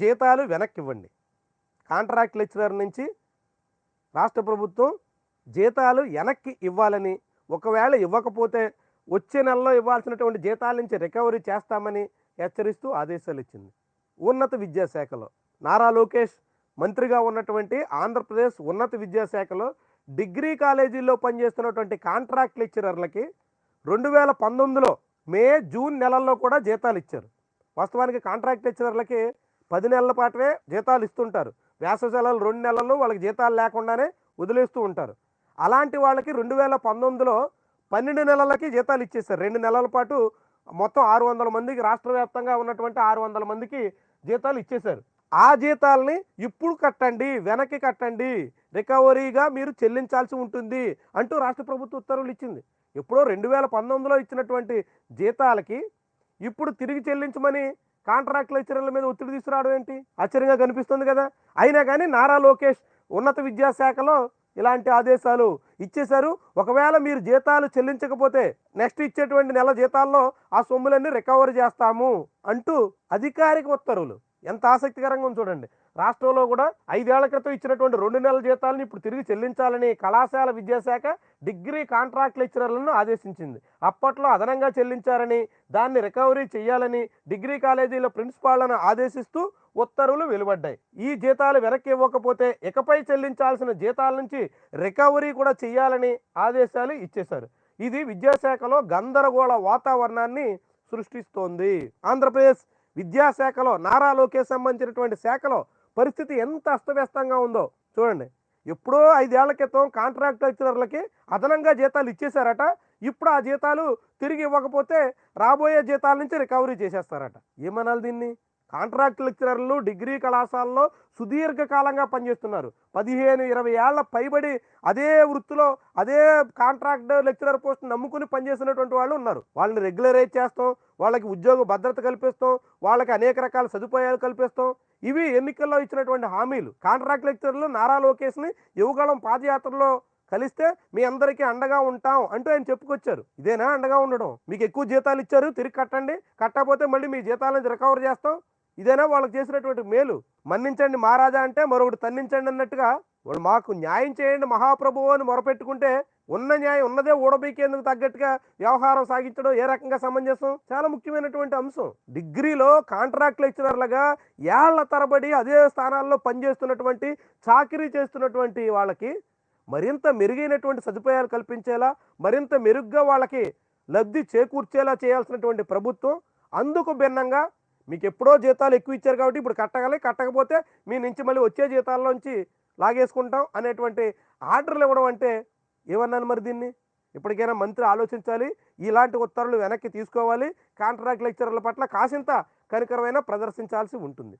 జీతాలు వెనక్కి ఇవ్వండి కాంట్రాక్ట్ లెక్చరర్ నుంచి రాష్ట్ర ప్రభుత్వం జీతాలు వెనక్కి ఇవ్వాలని ఒకవేళ ఇవ్వకపోతే వచ్చే నెలలో ఇవ్వాల్సినటువంటి జీతాల నుంచి రికవరీ చేస్తామని హెచ్చరిస్తూ ఆదేశాలు ఇచ్చింది. ఉన్నత విద్యాశాఖలో నారా లోకేష్ మంత్రిగా ఉన్నటువంటి ఆంధ్రప్రదేశ్ ఉన్నత విద్యాశాఖలో డిగ్రీ కాలేజీల్లో పనిచేస్తున్నటువంటి కాంట్రాక్ట్ లెక్చరర్లకి రెండు వేల పంతొమ్మిదిలో మే జూన్ నెలల్లో కూడా జీతాలు ఇచ్చారు. వాస్తవానికి కాంట్రాక్ట్ లెక్చరర్లకి పది నెలల పాటువే జీతాలు ఇస్తుంటారు. వేసవి సెలవులు రెండు నెలల్లో వాళ్ళకి జీతాలు లేకుండానే వదిలేస్తూ ఉంటారు. అలాంటి వాళ్ళకి రెండు వేల పంతొమ్మిదిలో పన్నెండు నెలలకి జీతాలు ఇచ్చేసారు రెండు నెలల పాటు మొత్తం ఆరు వందల మందికి రాష్ట్ర వ్యాప్తంగా ఉన్నటువంటి ఆరు వందల మందికి జీతాలు ఇచ్చేశారు. ఆ జీతాలని ఇప్పుడు కట్టండి వెనక్కి కట్టండి రికవరీగా మీరు చెల్లించాల్సి ఉంటుంది అంటూ రాష్ట్ర ప్రభుత్వ ఉత్తర్వులు ఇచ్చింది. ఎప్పుడో రెండు వేల పంతొమ్మిదిలో ఇచ్చినటువంటి జీతాలకి ఇప్పుడు తిరిగి చెల్లించమని కాంట్రాక్ట్ లెక్చరర్ల మీద ఒత్తిడి తీసుకురావడం ఏంటి? ఆశ్చర్యంగా కనిపిస్తుంది కదా. అయినా కానీ నారా లోకేష్ ఉన్నత విద్యాశాఖలో ఇలాంటి ఆదేశాలు ఇచ్చేశారు. ఒకవేళ మీరు జీతాలు చెల్లించకపోతే నెక్స్ట్ ఇచ్చేటువంటి నెల జీతాల్లో ఆ సొమ్ములన్నీ రికవర్ చేస్తాము అంటూ అధికారిక ఉత్తర్వులు. ఎంత ఆసక్తికరంగా ఉంది చూడండి. రాష్ట్రంలో కూడా ఐదేళ్ళ క్రితం ఇచ్చినటువంటి రెండు నెలల జీతాలను ఇప్పుడు తిరిగి చెల్లించాలని కళాశాల విద్యాశాఖ డిగ్రీ కాంట్రాక్ట్ లెక్చరర్లను ఆదేశించింది. అప్పట్లో అదనంగా చెల్లించారని దాన్ని రికవరీ చేయాలని డిగ్రీ కాలేజీల ప్రిన్సిపాళ్ళను ఆదేశిస్తూ ఉత్తర్వులు వెలువడ్డాయి. ఈ జీతాలు వెనక్కి ఇవ్వకపోతే ఇకపై చెల్లించాల్సిన జీతాల నుంచి రికవరీ కూడా చేయాలని ఆదేశాలు ఇచ్చేశారు. ఇది విద్యాశాఖలో గందరగోళ వాతావరణాన్ని సృష్టిస్తోంది. ఆంధ్రప్రదేశ్ విద్యాశాఖలో నారా లోకేష్ సంబంధించినటువంటి శాఖలో పరిస్థితి ఎంత అస్తవ్యస్తంగా ఉందో చూడండి. ఎప్పుడో ఐదేళ్ళ క్రితం కాంట్రాక్ట్ లెక్చరర్లకి అదనంగా జీతాలు ఇచ్చేశారట. ఇప్పుడు ఆ జీతాలు తిరిగి ఇవ్వకపోతే రాబోయే జీతాల నుంచి రికవరీ చేసేస్తారట. ఏమనాలి దీన్ని? కాంట్రాక్ట్ లెక్చరర్లు డిగ్రీ కళాశాలలో సుదీర్ఘకాలంగా పనిచేస్తున్నారు. పదిహేను ఇరవై ఏళ్ళ పైబడి అదే వృత్తిలో అదే కాంట్రాక్ట్ లెక్చరర్ పోస్ట్ నమ్ముకుని పనిచేసినటువంటి వాళ్ళు ఉన్నారు. వాళ్ళని రెగ్యులరైజ్ చేస్తాం వాళ్ళకి ఉద్యోగ భద్రత కల్పిస్తాం వాళ్ళకి అనేక రకాల సదుపాయాలు కల్పిస్తాం. ఇవి ఎన్నికల్లో ఇచ్చినటువంటి హామీలు. కాంట్రాక్ట్ లెక్చరర్లు నారా లోకేష్ని యువగాళం పాదయాత్రలో కలిస్తే మీ అందరికీ అండగా ఉంటాం అంటూ ఆయన చెప్పుకొచ్చారు. ఇదేనా అండగా ఉండడం? మీకు ఎక్కువ జీతాలు ఇచ్చారు తిరిగి కట్టండి. కట్టకపోతే మళ్ళీ మీ జీతాలను రికవర్ చేస్తాం. ఇదేనా వాళ్ళకి చేసినటువంటి మేలు? మన్నించండి మహారాజా అంటే మరొకటి తన్నించండి అన్నట్టుగా వాళ్ళు మాకు న్యాయం చేయండి మహాప్రభువు అని మొరపెట్టుకుంటే ఉన్న న్యాయం ఉన్నదే ఊడబీకేందుకు తగ్గట్టుగా వ్యవహారం సాగించడం ఏ రకంగా సమంజసం? చాలా ముఖ్యమైనటువంటి అంశం. డిగ్రీలో కాంట్రాక్ట్ లెక్చరర్లుగా ఏళ్ళ తరబడి అదే స్థానాల్లో పనిచేస్తున్నటువంటి చాకరీ చేస్తున్నటువంటి వాళ్ళకి మరింత మెరుగైనటువంటి సదుపాయాలు కల్పించేలా మరింత మెరుగ్గా వాళ్ళకి లబ్ధి చేకూర్చేలా చేయాల్సినటువంటి ప్రభుత్వం అందుకు భిన్నంగా మీకు ఎప్పుడో జీతాలు ఎక్కువ ఇచ్చారు కాబట్టి ఇప్పుడు కట్టగలి కట్టకపోతే మీ నుంచి మళ్ళీ వచ్చే జీతాల్లోంచి లాగేసుకుంటాం అనేటువంటి ఆర్డర్లు ఇవ్వడం అంటే ఏమన్నాను మరి దీన్ని? ఇప్పటికైనా మంత్రి ఆలోచించాలి ఇలాంటి ఉత్తర్వులు వెనక్కి తీసుకోవాలి కాంట్రాక్ట్ లెక్చరర్ల పట్ల కాసింత కనికరమైన ప్రదర్శించాల్సి ఉంటుంది.